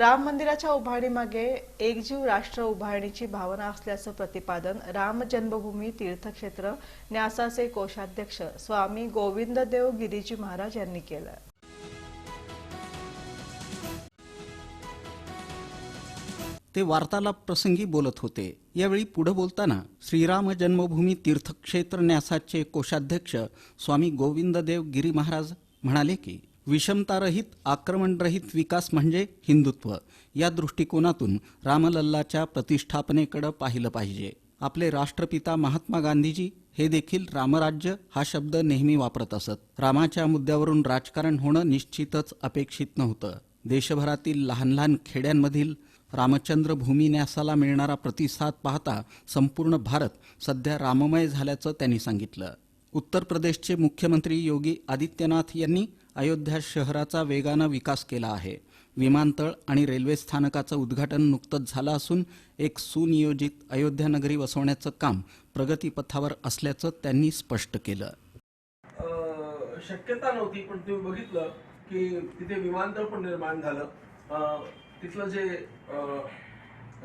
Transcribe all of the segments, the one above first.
राम मंदिराच्या उभारणीमागे एकजीव राष्ट्र उभारणीची भावना असल्याचं प्रतिपादन राम जन्मभूमी तीर्थक्षेत्र न्यासाचे कोषाध्यक्ष स्वामी गोविंददेव गिरीजी महाराज यांनी केलं. ते वार्तालाप प्रसंगी बोलत होते. यावेळी पुढे बोलताना श्रीराम जन्मभूमी तीर्थक्षेत्र न्यासाचे कोषाध्यक्ष स्वामी गोविंददेव गिरी महाराज म्हणाले की विषमतारहित आक्रमणरहित विकास म्हणजे हिंदुत्व. या दृष्टिकोनातून रामलल्लाच्या प्रतिष्ठापनेकडं पाहिलं पाहिजे. आपले राष्ट्रपिता महात्मा गांधीजी हे देखील रामराज्य हा शब्द नेहमी वापरत असत. रामाच्या मुद्द्यावरून राजकारण होणं निश्चितच अपेक्षित नव्हतं. देशभरातील लहान लहान खेड्यांमधील रामचंद्र भूमिन्यासाला मिळणारा प्रतिसाद पाहता संपूर्ण भारत सध्या राममय झाल्याचं त्यांनी सांगितलं. उत्तर प्रदेशचे मुख्यमंत्री योगी आदित्यनाथ यांनी अयोध्या शहराचा वेगानं विकास केला आहे. विमानतळ आणि रेल्वे स्थानकाचं उद्घाटन नुकतंच झालं असून एक सुनियोजित अयोध्या नगरी वसवण्याचं काम प्रगतीपथावर असल्याचं त्यांनी स्पष्ट केलं. शक्यता नव्हती पण तुम्ही बघितलं की तिथे विमानतळ पण निर्माण झालं. तिथलं जे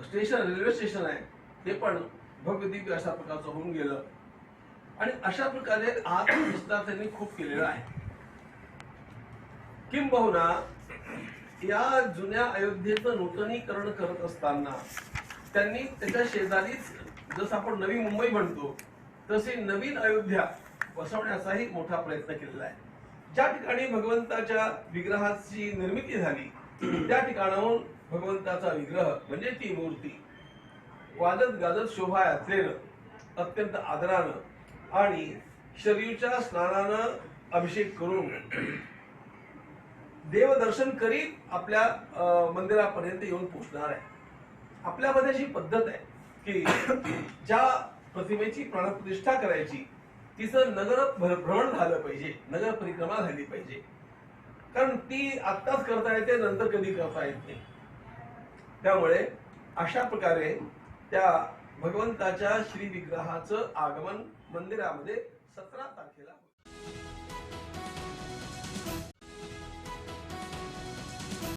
स्टेशन रेल्वे स्टेशन आहे ते पण भव्य दिव्य अशा प्रकारचं होऊन गेलं. आणि अशा प्रकारे आत्मविस्तार त्यांनी खूप केलेला आहे. किंबहुना या जुन्या अयोध्येचं नूतनीकरण करत असताना त्यांनी त्याच्या शेजारीच जसं आपण नवी मुंबई म्हणतो तशी नवीन अयोध्या वसवण्याचाही मोठा प्रयत्न केलेला आहे. ज्या ठिकाणी भगवंताच्या विग्रहाची निर्मिती झाली त्या ठिकाणाहून भगवंताचा विग्रह म्हणजे ती मूर्ती वाजत गाजत शोभा यात्रेनं अत्यंत आदरानं आणि शरीरच्या स्नानानं अभिषेक करून देवदर्शन करीत आपल्या मंदिरापर्यंत येऊन पोहोचणार आहे. आपल्यामध्ये अशी पद्धत आहे की ज्या प्रतिमेची प्राणप्रतिष्ठा करायची तिचं नगर भ्रमण झालं पाहिजे नगर परिक्रमा झाली पाहिजे. कारण ती आत्ताच करता येते नंतर कधी करता येत नाही. त्यामुळे अशा प्रकारे त्या भगवंताच्या श्री विग्रहाचं आगमन मंदिरामध्ये सतरा तारखेला